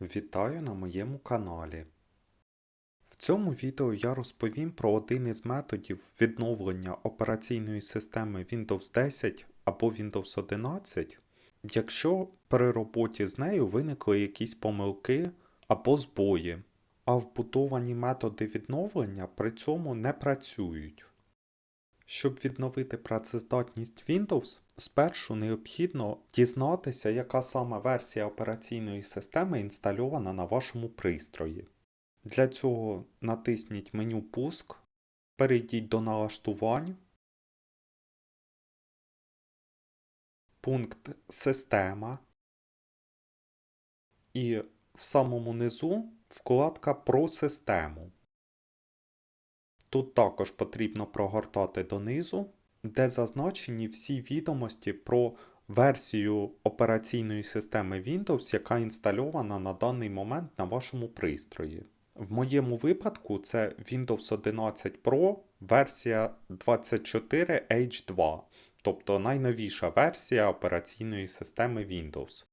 Вітаю на моєму каналі. В цьому відео я розповім про один із методів відновлення операційної системи Windows 10 або Windows 11, якщо при роботі з нею виникли якісь помилки або збої, а вбудовані методи відновлення при цьому не працюють. Щоб відновити працездатність Windows, спершу необхідно дізнатися, яка саме версія операційної системи інстальована на вашому пристрої. Для цього натисніть меню Пуск, перейдіть до налаштувань, пункт Система і в самому низу вкладка Про систему. Тут також потрібно прогортати донизу, де зазначені всі відомості про версію операційної системи Windows, яка інстальована на даний момент на вашому пристрої. В моєму випадку це Windows 11 Pro версія 24H2, тобто найновіша версія операційної системи Windows.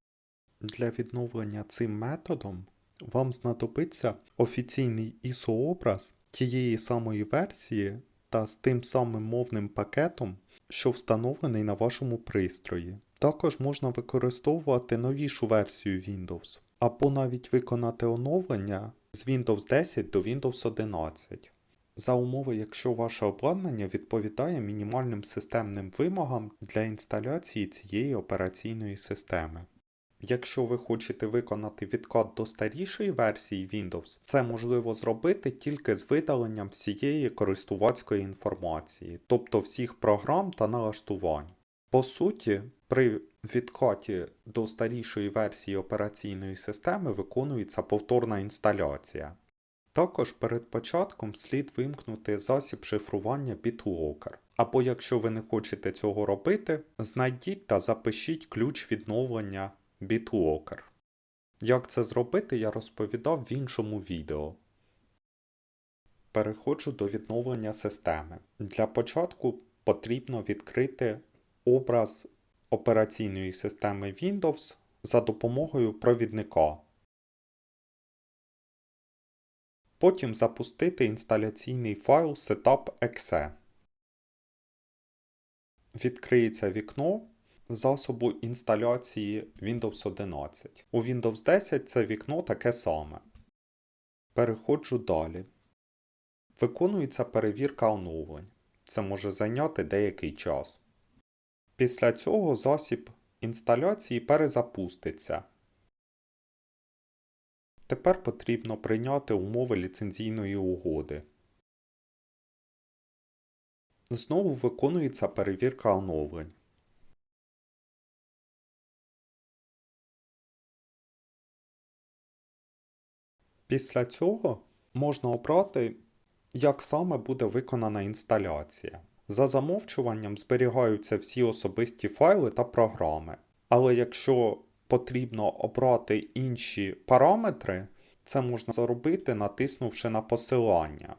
Для відновлення цим методом вам знадобиться офіційний ISO-образ тієї самої версії та з тим самим мовним пакетом, що встановлений на вашому пристрої. Також можна використовувати новішу версію Windows, або навіть виконати оновлення з Windows 10 до Windows 11. За умови, якщо ваше обладнання відповідає мінімальним системним вимогам для інсталяції цієї операційної системи. Якщо ви хочете виконати відкат до старішої версії Windows, це можливо зробити тільки з видаленням всієї користувацької інформації, тобто всіх програм та налаштувань. По суті, при відкаті до старішої версії операційної системи виконується повторна інсталяція. Також перед початком слід вимкнути засіб шифрування BitLocker. Або якщо ви не хочете цього робити, знайдіть та запишіть ключ відновлення BitLocker. Як це зробити, я розповідав в іншому відео. Переходжу до відновлення системи. Для початку потрібно відкрити образ операційної системи Windows за допомогою провідника. Потім запустити інсталяційний файл setup.exe. Відкриється вікно засобу інсталяції Windows 11. У Windows 10 це вікно таке саме. Переходжу далі. Виконується перевірка оновлень. Це може зайняти деякий час. Після цього засіб інсталяції перезапуститься. Тепер потрібно прийняти умови ліцензійної угоди. Знову виконується перевірка оновлень. Після цього можна обрати, як саме буде виконана інсталяція. За замовчуванням зберігаються всі особисті файли та програми. Але якщо потрібно обрати інші параметри, це можна зробити, натиснувши на посилання.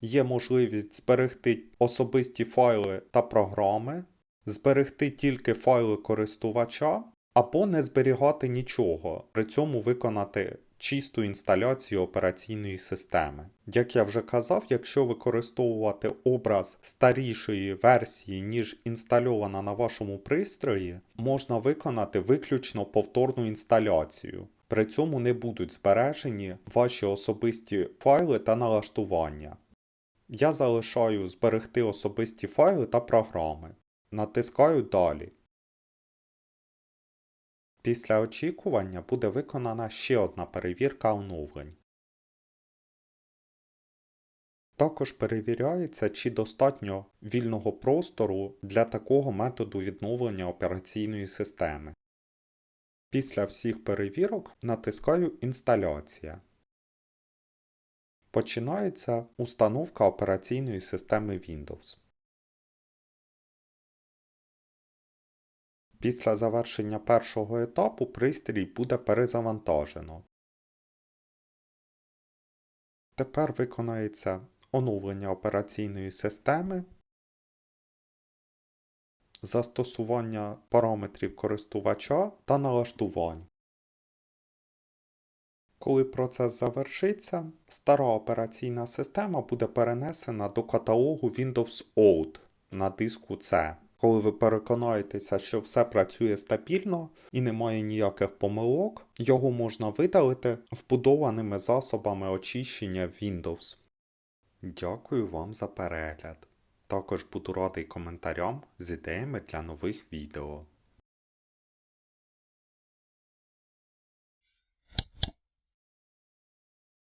Є можливість зберегти особисті файли та програми, зберегти тільки файли користувача, або не зберігати нічого, при цьому виконати чисту інсталяцію операційної системи. Як я вже казав, якщо використовувати образ старішої версії, ніж інстальована на вашому пристрої, можна виконати виключно повторну інсталяцію. При цьому не будуть збережені ваші особисті файли та налаштування. Я залишаю зберегти особисті файли та програми. Натискаю Далі. Після очікування буде виконана ще одна перевірка оновлень. Також перевіряється, чи достатньо вільного простору для такого методу відновлення операційної системи. Після всіх перевірок натискаю Інсталяція. Починається установка операційної системи Windows. Після завершення першого етапу пристрій буде перезавантажено. Тепер виконається оновлення операційної системи, застосування параметрів користувача та налаштувань. Коли процес завершиться, стара операційна система буде перенесена до каталогу Windows Old на диску C. Коли ви переконаєтеся, що все працює стабільно і немає ніяких помилок, його можна видалити вбудованими засобами очищення Windows. Дякую вам за перегляд. Також буду радий коментарям з ідеями для нових відео.